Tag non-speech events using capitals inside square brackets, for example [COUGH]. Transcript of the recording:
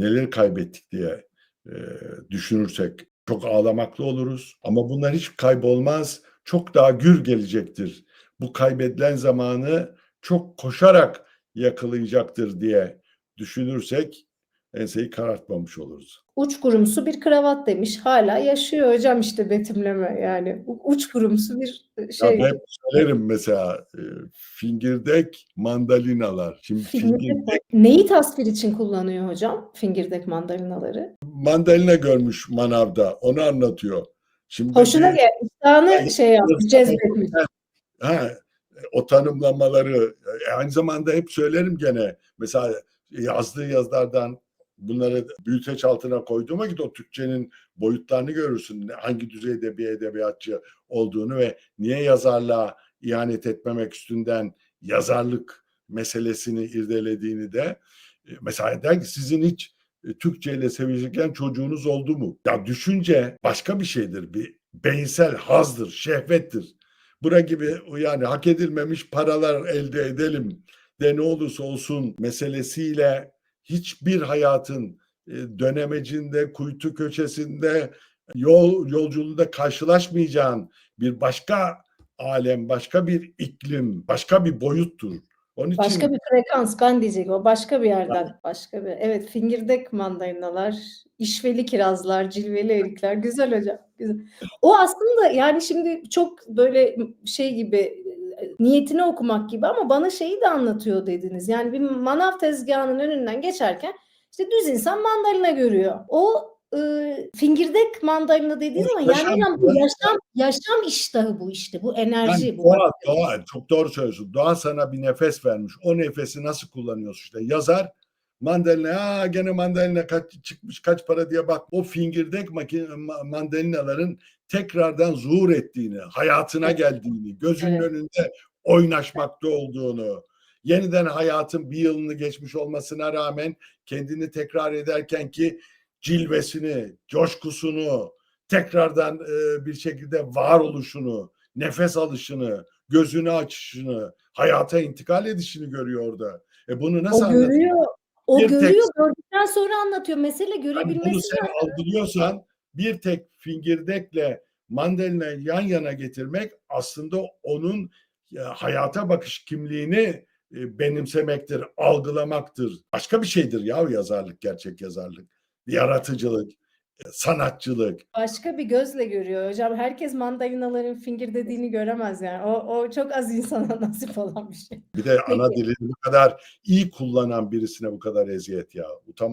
neleri kaybettik diye e, düşünürsek çok ağlamaklı oluruz. Ama bunlar hiç kaybolmaz. Çok daha gür gelecektir. Bu kaybedilen zamanı çok koşarak yakalayacaktır diye düşünürsek enseyi karartmamış oluruz. Uç kurumsu bir kravat demiş. Hala yaşıyor hocam işte betimleme yani. Uç kurumsu bir e, şey. Ya ben hep söylerim mesela e, fingirdek mandalinalar. Şimdi Fingirdek- fingirdek Neyi tasvir için kullanıyor hocam? Fingirdek mandalinaları. mandalina görmüş manavda. Onu anlatıyor. Şimdi Hoşuna bir- gelmiş. Yani- şey yapmış, cezbetmiş. ha, o tanımlamaları e, aynı zamanda hep söylerim gene mesela yazdığı yazılardan bunları büyüteç altına koyduğuma git o Türkçenin boyutlarını görürsün. Hangi düzeyde bir edebiyatçı olduğunu ve niye yazarlığa ihanet etmemek üstünden yazarlık meselesini irdelediğini de e, mesela der ki sizin hiç e, Türkçe ile sevişirken çocuğunuz oldu mu? Ya düşünce başka bir şeydir. Bir beyinsel hazdır, şehvettir. Bura gibi yani hak edilmemiş paralar elde edelim de ne olursa olsun meselesiyle hiçbir hayatın e, dönemecinde, kuytu köşesinde, yol yolculuğunda karşılaşmayacağın bir başka alem, başka bir iklim, başka bir boyuttur. Onun için Başka bir frekans ben diyecek o başka bir yerden başka bir evet fingirdek mandalinalar işveli kirazlar cilveli erikler güzel hocam güzel. O aslında yani şimdi çok böyle şey gibi niyetini okumak gibi ama bana şeyi de anlatıyor dediniz yani bir manav tezgahının önünden geçerken işte düz insan mandalina görüyor o e, fingirdek mandalina dediği O zaman yaşam- yani bu yaşam yaşam iştahı bu işte bu enerji Yani bu doğa, doğa, çok doğru söylüyorsun. Doğa sana bir nefes vermiş. O nefesi nasıl kullanıyorsun işte. Yazar mandalina, aa gene mandalina kaç, çıkmış kaç para diye bak. O fingirdek makine, ma- mandalinaların tekrardan zuhur ettiğini, hayatına geldiğini, gözünün Evet. önünde oynaşmakta olduğunu, yeniden hayatın bir yılını geçmiş olmasına rağmen kendini tekrar ederken ki cilvesini, coşkusunu, tekrardan e, bir şekilde varoluşunu, nefes alışını, gözünü açışını, hayata intikal edişini görüyor orada. E bunu nasıl O anlatayım? O Bir tek- görüyor. Gördükten sonra anlatıyor. Mesele Yani bunu görebilmesi sen lazım. algılıyorsan bir tek fingirdekle mandalina yan yana getirmek aslında onun ya, hayata bakış kimliğini e, benimsemektir, algılamaktır. Başka bir şeydir ya yazarlık, gerçek yazarlık. Yaratıcılık, e, sanatçılık. Başka bir gözle görüyor hocam. Herkes mandalinaların fingir dediğini göremez yani. O, o çok az insana [LAUGHS] nasip olan bir şey. Bir de ana Peki. dilini bu kadar iyi kullanan birisine bu kadar eziyet ya. Utanmaz